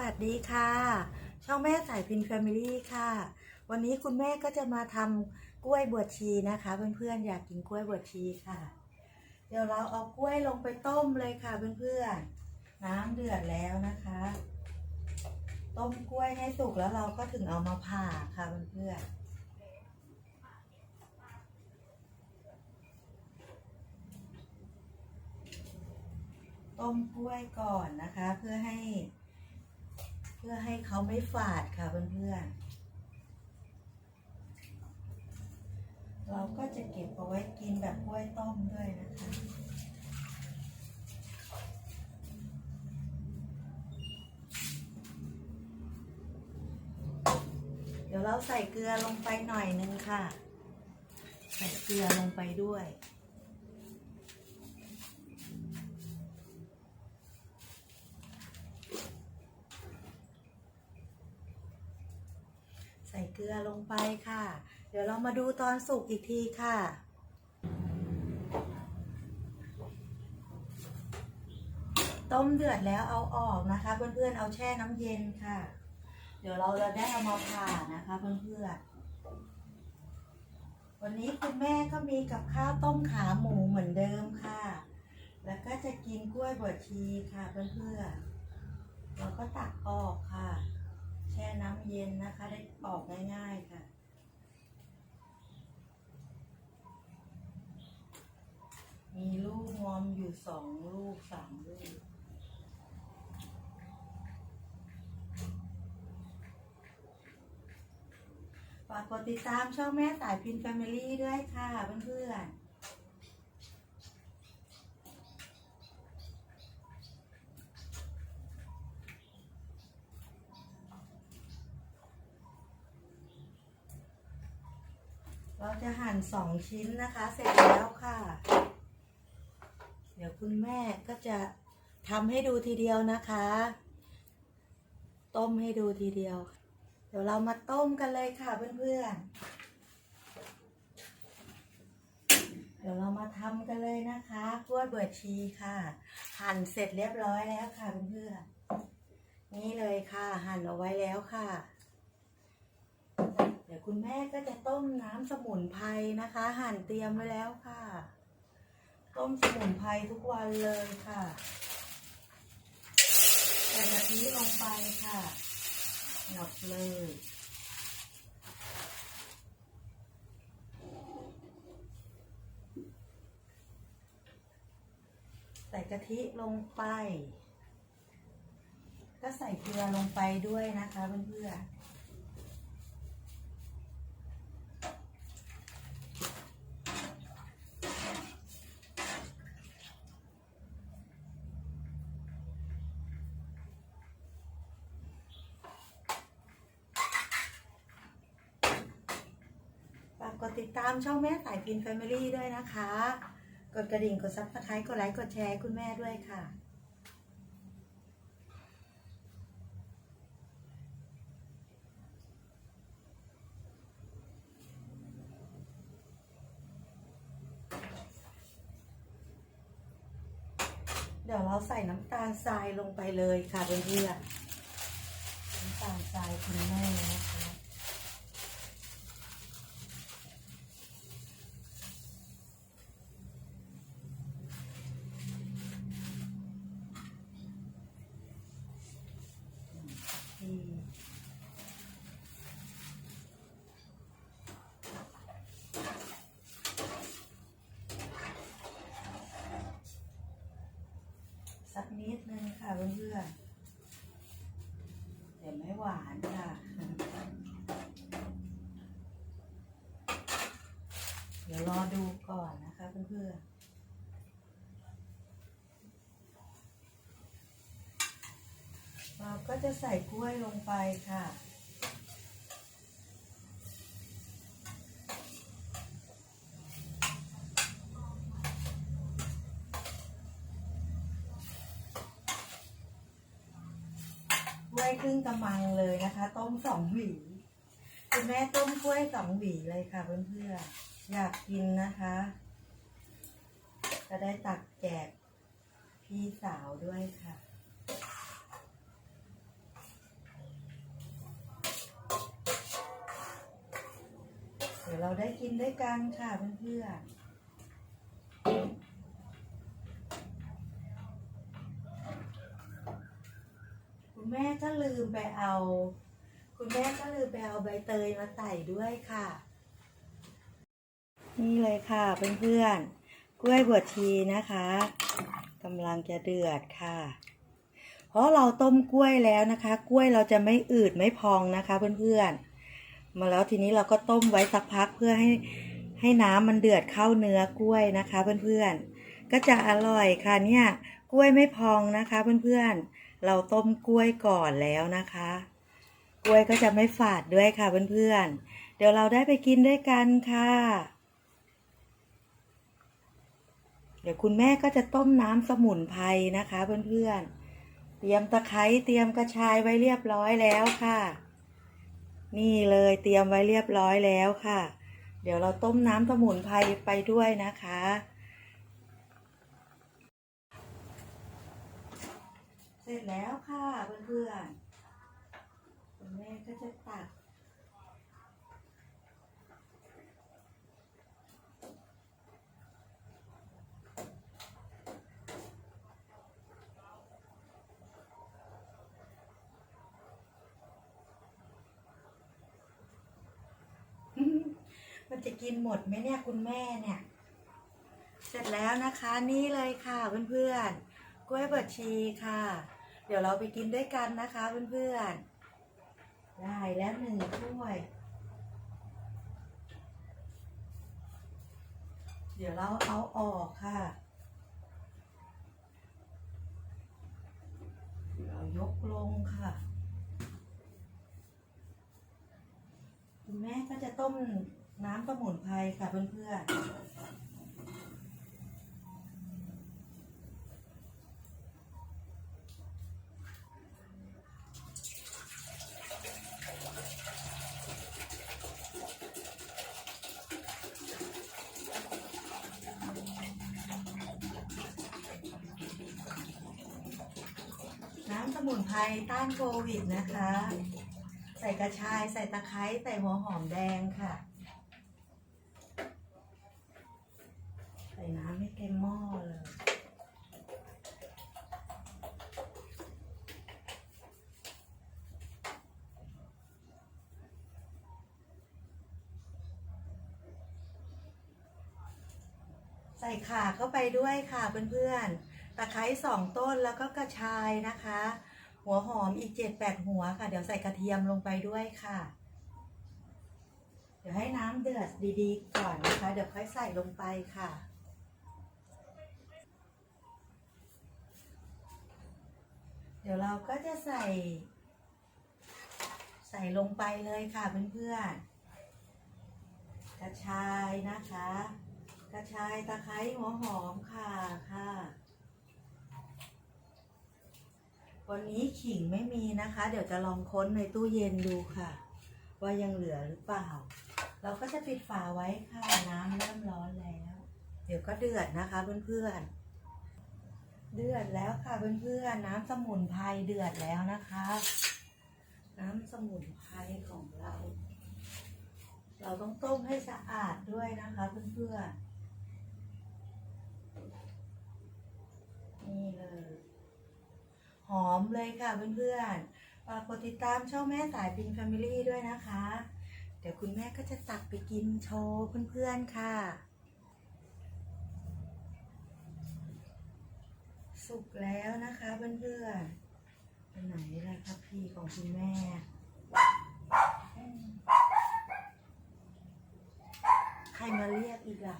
วัสดีค่ะ ช่องแม่สายพินแฟมิลี่ค่ะ วันนี้คุณแม่ก็จะมาทำกล้วยบวชชีนะคะ เพื่อนๆอยากกินกล้วยบวชชีค่ะ เดี๋ยวเราเอากล้วยลงไปต้มเลยค่ะเพื่อนๆน้ำเดือดแล้วนะคะ ต้มกล้วยให้สุกแล้วเราก็ถึงเอามาผ่าค่ะเพื่อนๆต้มกล้วยก่อนนะคะ เพื่อให้ พื่อให้เขาไม่ฝาดค่ะเพื่อนๆ เราก็จะเก็บเอาไว้กินแบบกล้วยต้มด้วยนะคะเดี๋ยวเราใส่เกลือลงไปหน่อยนึงค่ะ ใส่เกลือลงไปด้วย ลือลงไปค่ะ เดี๋ยวเรามาดูตอนสุกอีกทีค่ะ ต้มเดือดแล้วเอาออกนะคะ เพื่อนๆเอาแช่น้ำเย็นค่ะ เดี๋ยวเราจะได้เอามาผ่านะคะเพื่อนๆวันนี้คุณแม่ก็มีกับข้าวต้มขาหมูเหมือนเดิมค่ะ แล้วก็จะกินกล้วยบวชชีค่ะเพื่อนๆเราก็ตักออกค่ะ แช่น้ำเย็นนะคะ ได้ออกง่ายๆค่ะ มีลูกงอมอยู่สองลูกสามลูกฝากกดติดตามช่องแม่สายพินแฟมิลี่ด้วยค่ะเพื่อนๆ เราจะหั่น สองชิ้นนะคะ เสร็จแล้วค่ะ เดี๋ยวคุณแม่ก็จะทำให้ดูทีเดียวนะคะ ต้มให้ดูทีเดียว เดี๋ยวเรามาต้มกันเลยค่ะเพื่อนๆ เดี๋ยวเรามาทำกันเลยนะคะกล้วยเบิดชีค่ะ หั่นเสร็จเรียบร้อยแล้วค่ะเพื่อนๆ นี่เลยค่ะ หั่นเอาไว้แล้วค่ะ ดี๋ยวคุณแม่ก็จะต้มน้ำสมุนไพรนะคะ หั่นเตรียมไว้แล้วค่ะ ต้มสมุนไพรทุกวันเลยค่ะใส่กะทิลงไปค่ะหมดเลยใส่กะทิลงไป ก็ใส่เกลือลงไปด้วยนะคะเพื่อนๆ ติดตามช่องแม่สายพินแฟมิลี่ด้วยนะคะ กดกระดิ่งกดซับสไครต์กดไลค์กดแชร์คุณแม่ด้วยค่ะ เดี๋ยวเราใส่น้ำตาลทรายลงไปเลยค่ะเพื่อนๆน้ำตาลทรายคุณแม่นะคะ อืมสักนิดนึง ค่ะเพื่อนๆเดี๋ยวไม่หวานค่ะ เดี๋ยวรอดูก่อนนะคะเพื่อนๆเราก็จะใส่กล้วยลงไปค่ะะต้มสองหวีคุณแม่ต้มกล้วยสองหวีเลยค่ะเพื่อนเพื่ออยากกินนะคะ จะได้ตักแจกพี่สาวด้วยค่ะเดี๋ยวเราได้กินด้วยกันค่ะเพื่อนเพื่ๆแม่ก็ลืมไปเอา คุณแม่ก็ลืมไปเอาใบเตยมาใส่ด้วยค่ะ นี่เลยค่ะเพื่อนๆกล้วยบวชชีนะคะกำลังจะเดือดค่ะ เพราะเราต้มกล้วยแล้วนะคะ กล้วยเราจะไม่อืดไม่พองนะคะเพื่อนๆมาแล้วทีนี้เราก็ต้มไว้สักพักเพื่อให้ให้น้ำมันเดือดเข้าเนื้อกล้วยนะคะเพื่อนๆก็จะอร่อยค่ะเนี่ยกล้วยไม่พองนะคะเพื่อนๆเราต้มกล้วยก่อนแล้วนะคะ กล้วยก็จะไม่ฝาดด้วยค่ะเพื่อนๆ เดี๋ยวเราได้ไปกินด้วยกันค่ะ เดี๋ยวคุณแม่ก็จะต้มน้ำสมุนไพรนะคะเพื่อนๆ เตรียมตะไคร้เตรียมกระชายไว้เรียบร้อยแล้วค่ะ นี่เลยเตรียมไว้เรียบร้อยแล้วค่ะ เดี๋ยวเราต้มน้ำสมุนไพรไปด้วยนะคะเสร็จแล้วค่ะเพื่อนๆ ม่ก็จะตักมันจะกินหมดไหมเนี่ยคุณแม่เนี่ย เสร็จแล้วนะคะนี่เลยค่ะเพื่อนๆกล้วยบดชีค่ะ เดี๋ยวเราไปกินด้วยกันนะคะเพื่อนๆ ได้แล้วหนึ่งถ้วย เดี๋ยวเราเอาออกค่ะ เรายกลงค่ะ คุณแม่ก็จะต้มน้ำสมุนไพรค่ะเพื่อนๆ มุนไพรต้านโควิดนะคะ ใส่กระชาย ใส่ตะไคร้ ใส่หัวหอมแดงค่ะ ใส่น้ำให้เต็มหม้อเลย ใส่ข่าเข้าไปด้วยค่ะเพื่อนๆตะไคร้สองต้นแล้วก็กระชายนะคะ หัวหอมอีกเจ็ดแปดหัวค่ะ เดี๋ยวใส่กระเทียมลงไปด้วยค่ะ เดี๋ยวให้น้ำเดือดดีๆ ก่อนนะคะ เดี๋ยวค่อยใส่ลงไปค่ะ เดี๋ยวเราก็จะใส่ ใส่ลงไปเลยค่ะเพื่อนๆกระชายนะคะ กระชายตะไคร้หัวหอมค่ะค่ะ วันนี้ขิงไม่มีนะคะ เดี๋ยวจะลองค้นในตู้เย็นดูค่ะ ว่ายังเหลือหรือเปล่า เราก็จะปิดฝาไว้ค่ะ น้ำเริ่มร้อนแล้ว เดี๋ยวก็เดือดนะคะเพื่อนๆ เดือดแล้วค่ะเพื่อนๆ น้ำสมุนไพรเดือดแล้วนะคะ น้ำสมุนไพรของเรา เราต้องต้มให้สะอาดด้วยนะคะเพื่อนๆ นี่เลย หอมเลยค่ะเพื่อนๆฝากกดติดตามช่องแม่สายปินแฟมิลี่ด้วยนะคะ เดี๋ยวคุณแม่ก็จะตักไปกินโชว์เพื่อนๆค่ะ สุกแล้วนะคะเพื่อนๆไปไหนล่ะครับพี่ของคุณแม่ใครมาเรียกอีกล่ะ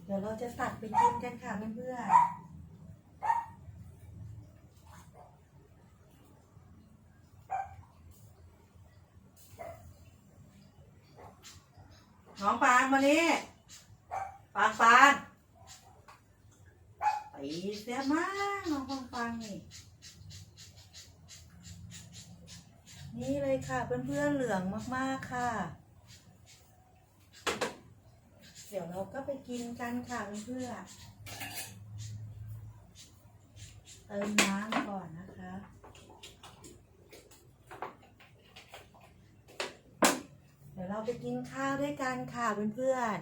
เดี๋ยวเราจะตัดไปกินกันค่ะเพื่อนๆน้องปางมานี่ปางปางไปเสียมากน้องปางปางนี่นี่เลยค่ะเพื่อนๆเหลืองมากๆค่ะ เดี๋ยวเราก็ไปกินกันค่ะเพื่อนเติมน้ำก่อนนะคะเดี๋ยวเราไปกินข้าวด้วยกันค่ะเพื่อน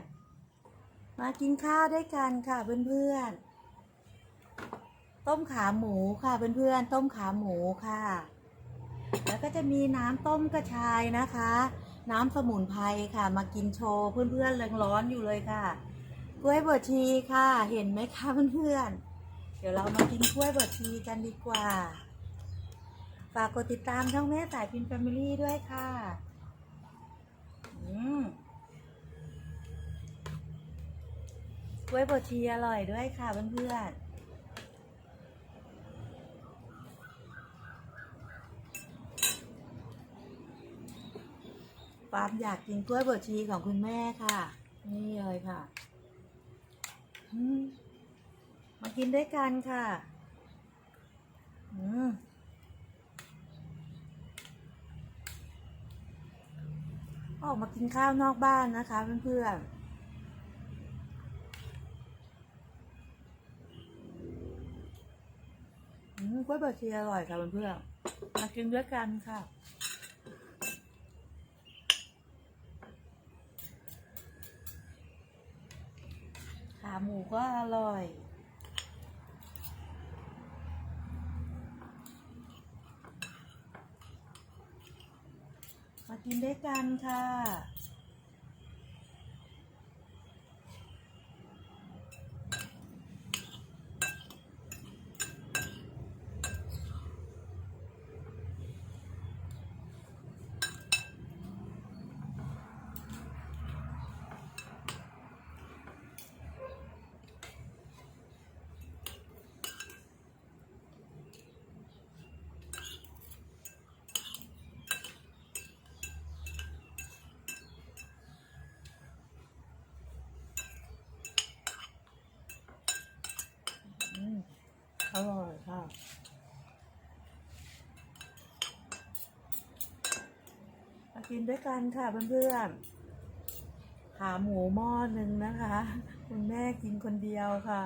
ๆ มากินข้าวด้วยกันค่ะเพื่อนๆ ต้มขาหมูค่ะเพื่อนๆ ต้มขาหมูค่ะ แล้วก็จะมีน้ำต้มกระชายนะคะ น้ำสมุนไพรค่ะ มากินโชว์ เพื่อนๆแรงร้อนอยู่เลยค่ะกล้วยบวชชีค่ะ เห็นไหมคะเพื่อนๆเดี๋ยวเรามากินกล้วยบวชชีกันดีกว่าฝากกดติดตามช่องแม่สายพินแฟมิลี่ด้วยค่ะอืมกล้วยบดชีอร่อยด้วยค่ะเพื่อนๆ ความอยากกินกล้วยบดชีของคุณแม่ค่ะ นี่เลยค่ะมากินด้วยกันค่ะอืมออกมากินข้าวนอกบ้านนะคะเพื่อนๆอืมกล้วยบวชชีอร่อยค่ะเพื่อนๆมากินด้วยกันค่ะ ขาห มูก็อร่อยมากินด้วยกันค่ะ อืมอร่อยค่ะ มา กินด้วยกันค่ะเพื่อนๆขาหมูหม้อหนึ่งนะคะ คุณแม่กินคนเดียวค่ะ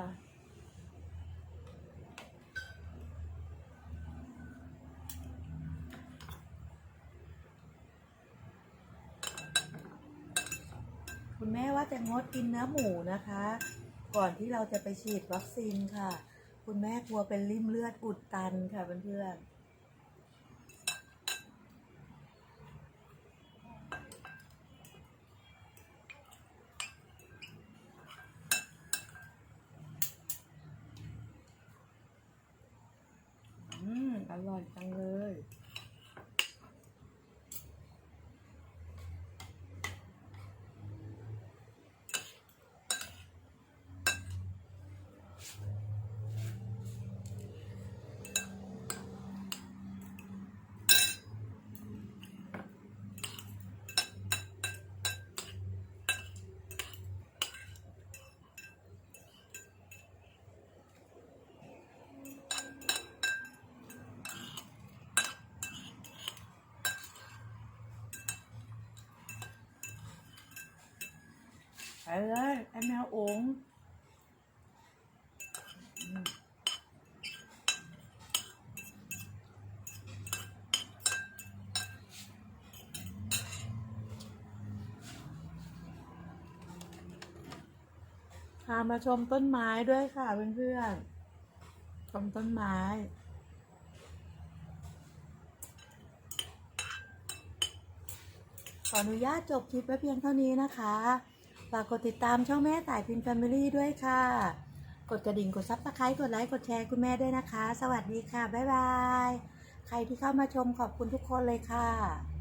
คุณแม่ว่าจะงดกินเนื้อหมูนะคะ ก่อนที่เราจะไปฉีดวัคซีนค่ะ คุณแม่กลัวเป็นริ่มเลือดอุดตันค่ะเพื่อนๆ อร่อยจังเลย ไปเลยไอ้แมวโองพามาชมต้นไม้ด้วยค่ะเพื่อนๆ ชมต้นไม้ขออนุญาตจบคลิปไว้เพียงเท่านี้นะคะ ฝากกดติดตามช่องแม่สายพินแฟมิลี่ด้วยค่ะ กดกระดิ่งกดซับสไครต์กดไลค์กดแชร์คุณแม่ด้วยนะคะ สวัสดีค่ะ บ๊ายบาย ใครที่เข้ามาชมขอบคุณทุกคนเลยค่ะ